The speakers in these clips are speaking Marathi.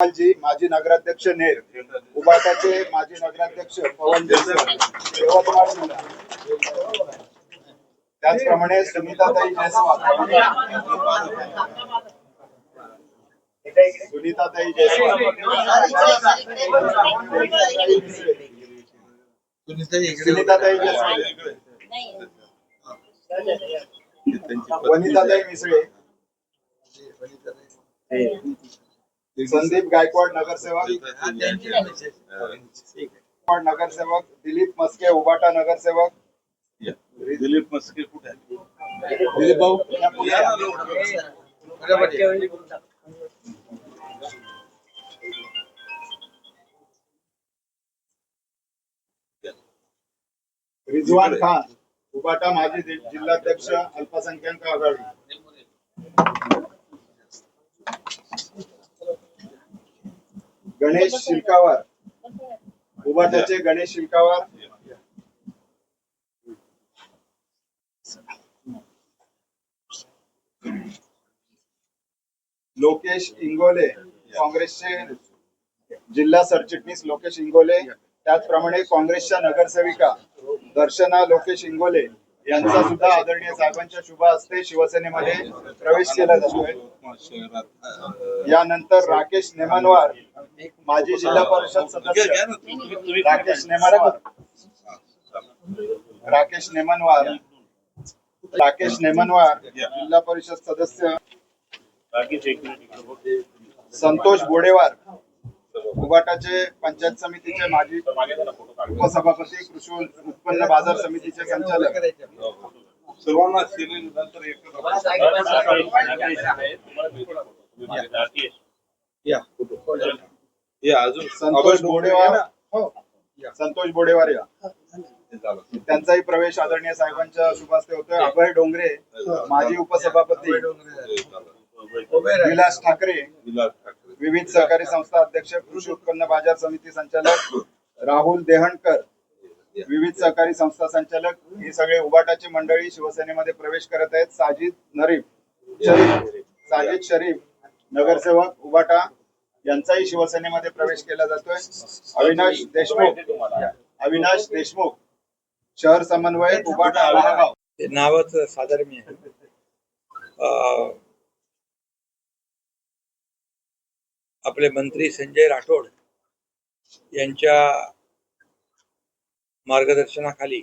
जी माजी नगराध्यक्ष नेर उबाटाचे माजी नगराध्यक्ष पवन त्याचप्रमाणे सुनीताताई जयस्वाल. सुनीताताई जयस्वाल. सुनीताताई जयस्वाल. वनिताताई मिसळे. संदीप गायकवाड नगरसेवक. गायकवाड नगरसेवक. दिलीप मस्के उबाटा नगरसेवक. दिलीप मस्के कुठे आहे? दिलीप भाऊ. रिजवान खान उबाटा माजी जिल्हाध्यक्ष अल्पसंख्याक आघाडी. गणेश शिलकावर. उबाटाचे गणेश शिलकावर. लोकेश इंगोले काँग्रेसचे जिल्हा सरचिटणीस लोकेश इंगोले. त्याचप्रमाणे काँग्रेसच्या नगरसेविका दर्शना लोकेश इंगोले यांचा सुद्धा आदरणीय साहेबांच्या शुभ हस्ते शिवसेनेमध्ये प्रवेश केला जातोय. यानंतर राकेश नेमनवार माजी जिल्हा परिषद सदस्य. राकेश नेमनवार. राकेश नेमनवार. राकेश नेमनवार जिल्हा परिषद सदस्य. संतोष बोडेवार उबाटाचे पंचायत समितीचे माजी उपसभापती कृषी उत्पन्न बाजार समितीचे संचालक. सर्वांना केल्यानंतर एकत्र हे अजून संतोष बोडेवार. हो. संतोष बोडेवार या. हे. त्यांचाही प्रवेश आदरणीय साहेबांच्या शुभ हस्ते होतोय अभय डोंगरे माजी उपसभापती. हे. विलास ठाकरे. विलास ठाकरे विविध सहकारी संस्था अध्यक्ष कृषी उत्पन्न बाजार समिती संचालक राहुल देहणकर विविध सहकारी संस्था संचालक हे सगळे उबाटाची मंडळी शिवसेनेमध्ये प्रवेश करत आहेत. साजिद नरीफ शरीफ साजिद शरीफ नगरसेवक उबाटा यांचाही शिवसेनेमध्ये प्रवेश केला जातोय. अविनाश देशमुख अविनाश देशमुख शहर समन्वयक उबाटा नावच सादर मी आहे अं, आपले मंत्री संजय राठोड यांच्या मार्गदर्शनाखाली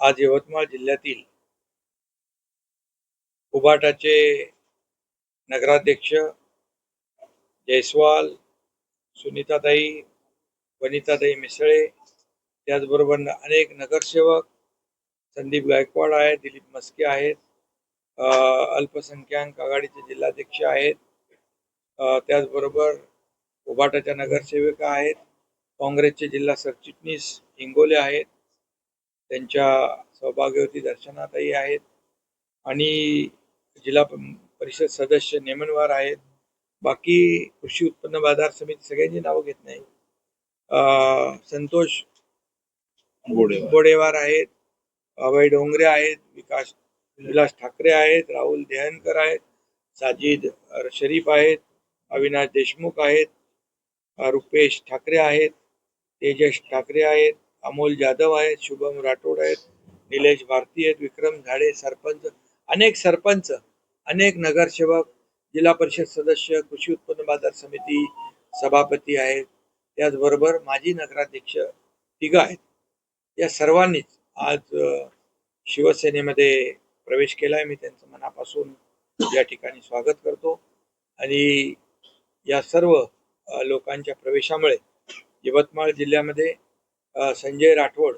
आज यवतमाळ जिल्ह्यातील उबाटाचे नगराध्यक्ष जयस्वाल सुनीताताई वनिताताई मिसळे त्याचबरोबर अनेक नगरसेवक संदीप गायकवाड आहेत दिलीप मस्के आहेत अल्पसंख्याक आघाडीचे जिल्हाध्यक्ष आहेत त्याचबरोबर उबाटाच्या नगरसेविका आहेत काँग्रेसचे जिल्हा सरचिटणीस इंगोले आहेत त्यांच्या सौभाग्यवती दर्शनाताई आहेत आणि जिल्हा परिषद सदस्य नेमनवार आहेत बाकी कृषी उत्पन्न बाजार समिती सगळ्यांची नावं घेत नाही संतोष. गोडेवार आहेत अभय डोंगरे आहेत विकास विलास ठाकरे आहेत राहुल देहनकर आहेत साजिद शरीफ आहेत अविनाश देशमुख आहेत रुपेश ठाकरे आहेत तेजस ठाकरे आहेत अमोल जाधव आहेत शुभम राठोड आहेत निलेश भारती आहेत विक्रम झाडे सरपंच अनेक सरपंच अनेक नगरसेवक जिल्हा परिषद सदस्य कृषी उत्पन्न बाजार समिती सभापती आहेत. त्याचबरोबर माजी नगराध्यक्ष तिघ आहेत. या सर्वांनीच आज शिवसेनेमध्ये प्रवेश केला आहे मी त्यांचं मनापासून या ठिकाणी स्वागत करतो. आणि या सर्व लोकांच्या प्रवेशामुळे यवतमाळ जिल्ह्यामध्ये संजय राठोड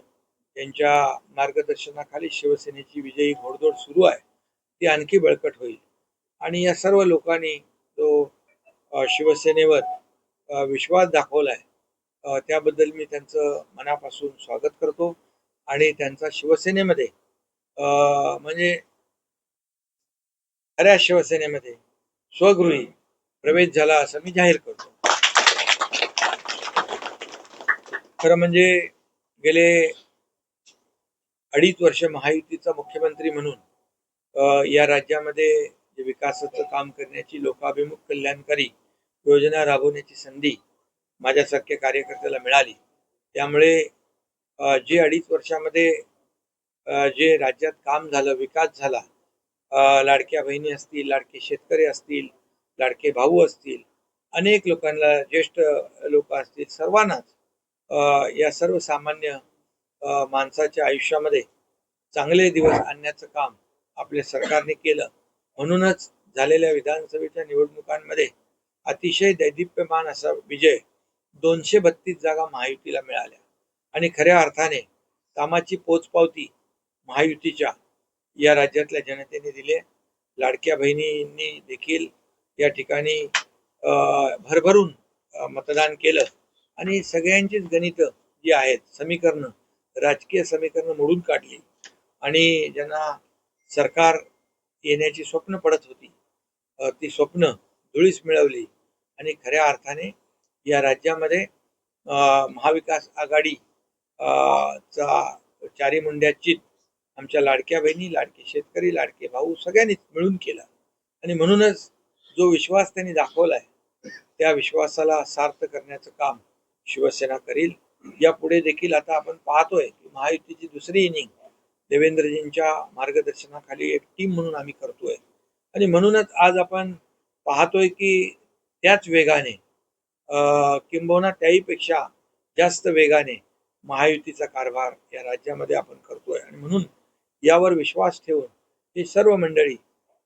यांच्या मार्गदर्शनाखाली शिवसेनेची विजयी घोडदौड सुरू आहे. ती आणखी बळकट होईल. आणि या सर्व लोकांनी जो शिवसेनेवर विश्वास दाखवलाय आहे त्याबद्दल मी त्यांचं मनापासून स्वागत करतो. आणि त्यांचा शिवसेनेमध्ये म्हणजे खऱ्या शिवसेनेमध्ये स्वगृही प्रवेश झाला असं मी जाहीर करतो. खरं म्हणजे गेले अडीच वर्ष महायुतीचा मुख्यमंत्री म्हणून या राज्यामध्ये जे विकासाचं काम करण्याची लोकाभिमुख कल्याणकारी योजना राबवण्याची संधी माझ्यासारख्या कार्यकर्त्याला मिळाली. त्यामुळे जे अडीच वर्षामध्ये जे राज्यात काम झालं विकास झाला लाडक्या बहिणी असतील लाडके शेतकरी असतील लाडके भाऊ असतील अनेक लोकांना ज्येष्ठ लोक असतील सर्वांनाच या सर्वसामान्य माणसाच्या आयुष्यामध्ये चांगले दिवस आणण्याचं काम आपल्या सरकारने केलं. म्हणूनच झालेल्या विधानसभेच्या निवडणुकांमध्ये अतिशय दैदिप्यमान असा विजय दोनशे बत्तीस जागा महायुतीला मिळाल्या. आणि खऱ्या अर्थाने कामाची पोचपावती महायुतीच्या या राज्यातल्या जनतेने दिली लाडक्या बहिणींनी देखील या ठिकाणी भरभरून मतदान केलं. आणि सगळ्यांचीच गणितं जी आहेत समीकरणं राजकीय समीकरणं मोडून काढली. आणि ज्यांना सरकार येण्याची स्वप्न पडत होती ती स्वप्न धुळीस मिळवली. आणि खऱ्या अर्थाने या राज्यामध्ये महाविकास आघाडी अ, चा चारी मुंड्याची आमच्या लाडक्या बहिणी लाडके शेतकरी लाडके भाऊ सगळ्यांनीच मिळून केला. आणि म्हणूनच जो विश्वास त्यांनी दाखवलाय त्या विश्वासाला सार्थ करण्याचं काम शिवसेना करील. यापुढे देखील आता आपण पाहतोय की महायुतीची दुसरी इनिंग देवेंद्रजींच्या मार्गदर्शनाखाली एक टीम म्हणून आम्ही करतोय. आणि म्हणूनच आज आपण पाहतोय की त्याच वेगाने अं, किंबहुना त्याहीपेक्षा जास्त वेगाने महायुतीचा कारभार या राज्यामध्ये आपण करतोय. आणि म्हणून यावर विश्वास ठेवून ही सर्व मंडळी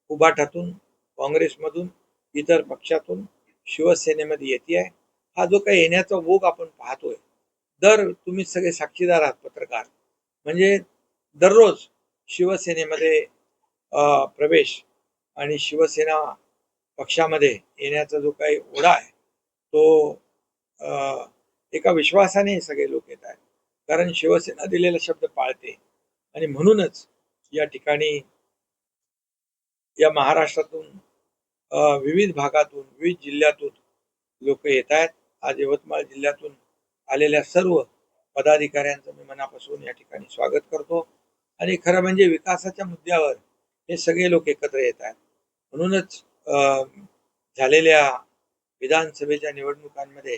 उभाठातून काँग्रेसमधून इतर पक्षातून शिवसेनेमध्ये येते आहे. हा जो काही येण्याचा ओघ आपण पाहतोय दर तुम्ही सगळे साक्षीदार आहात पत्रकार. म्हणजे दररोज शिवसेनेमध्ये प्रवेश आणि शिवसेना पक्षामध्ये येण्याचा जो काही ओढा आहे तो एका विश्वासाने सगळे लोक येत आहेत. कारण शिवसेना दिलेला शब्द पाळते आणि म्हणूनच या ठिकाणी या महाराष्ट्रातून विविध भागातून विविध जिल्ह्यातून लोक येत आहेत. आज यवतमाळ जिल्ह्यातून आलेल्या सर्व पदाधिकाऱ्यांचं मी मनापासून या ठिकाणी स्वागत करतो. आणि खरं म्हणजे विकासाच्या मुद्द्यावर हे सगळे लोक एकत्र येत आहेत. म्हणूनच झालेल्या विधानसभेच्या निवडणुकांमध्ये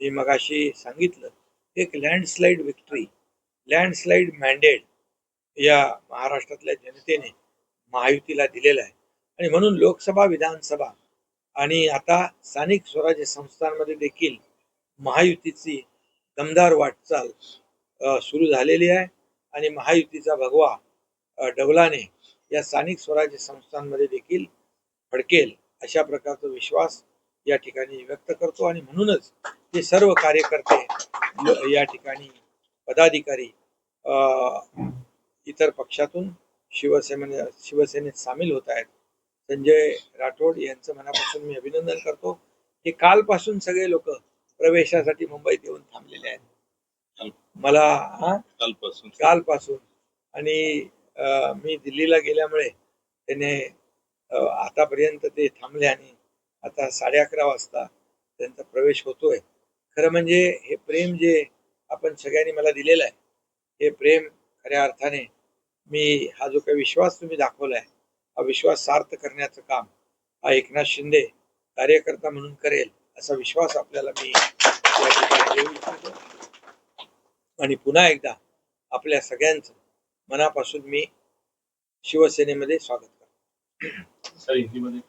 मी मगाशी सांगितलं एक लँडस्लाईड विक्ट्री लँडस्लाईड मॅन्डेट या महाराष्ट्रातल्या जनतेने महायुतीला दिलेला आहे. आणि म्हणून लोकसभा विधानसभा आणि आता स्थानिक स्वराज्य संस्थांमध्ये देखील महायुतीची दमदार वाटचाल सुरू झालेली आहे. आणि महायुतीचा भगवा डवलाने डबलाने या स्थानिक स्वराज्य संस्थांमध्ये देखील फडकेल अशा प्रकारचा विश्वास या ठिकाणी व्यक्त करतो. आणि म्हणूनच ते सर्व कार्यकर्ते या ठिकाणी पदाधिकारी इतर पक्षातून शिवसेने शिवसेनेत सामील होत आहेत संजय राठोड यांचं मनापासून मी अभिनंदन करतो. हे कालपासून सगळे लोक प्रवेशासाठी मुंबईत येऊन थांबलेले आहेत. मला हा? कालपासून. कालपासून. आणि मी दिल्लीला गेल्यामुळे त्याने आतापर्यंत ते थांबले आणि आता साडे अकरा वाजता त्यांचा प्रवेश होतोय. खरं म्हणजे हे प्रेम जे आपण सगळ्यांनी मला दिलेलं आहे हे प्रेम खऱ्या अर्थाने मी हा जो काही विश्वास तुम्ही दाखवलाय हा विश्वास सार्थ करण्याचं काम हा एकनाथ शिंदे कार्यकर्ता म्हणून करेल असा विश्वास आपल्याला मी या ठिकाणी देऊ इच्छितो. आणि पुन्हा एकदा आपल्या सगळ्यांचं मनापासून मी शिवसेनेमध्ये स्वागत करतो.